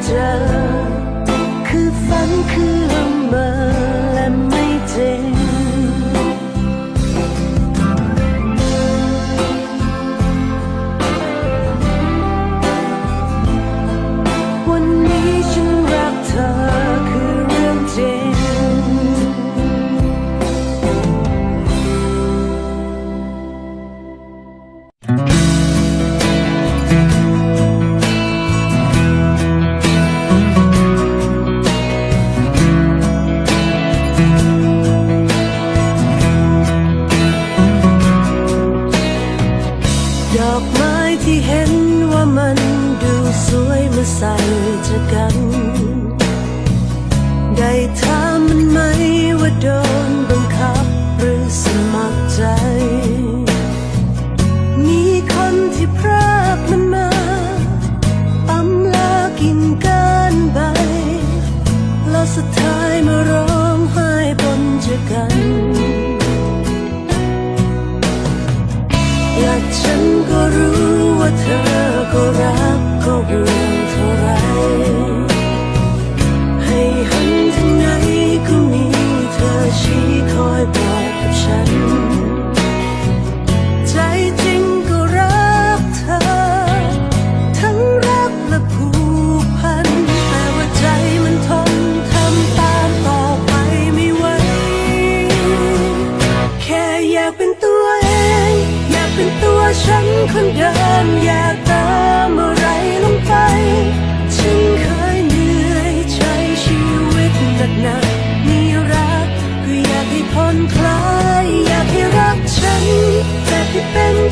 着 มาใส่จกัน ได้ถามมันไหมว่าโดน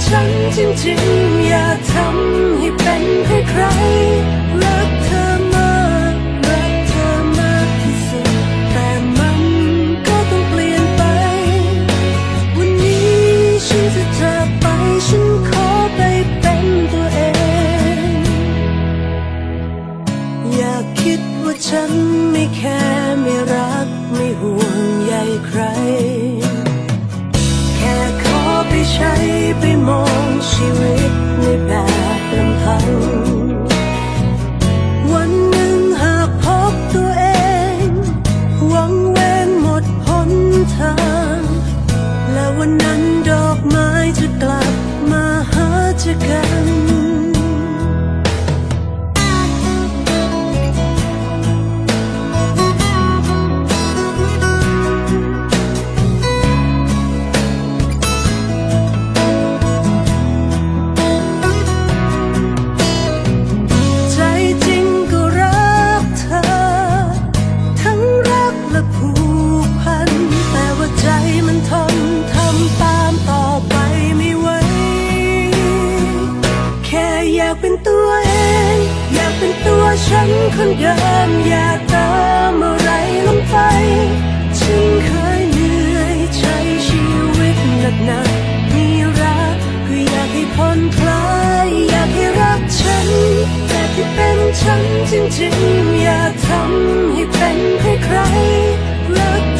ฉันจริงๆ อย่าทำให้เป็นให้ใคร รักเธอมากรักเธอมากที่สุด แต่มันก็ต้องเปลี่ยนไป วันนี้ฉันจะจากไปฉันขอไปเป็นตัวเอง อย่าคิดว่าฉันไม่แคร์ไม่รักไม่ห่วงใยใครากเป็นตัวเอง อยากเป็นตัวฉันคนเดิม อยากเติมอะไรลงไปฉันเคยเหนื่อยใช้ชีวิตหนักหนามีรักก็อยากให้ผ่อนคลายอยากให้รักฉัน แต่ที่เป็นฉันจริงๆ อยากทำให้เป็นใครๆรัก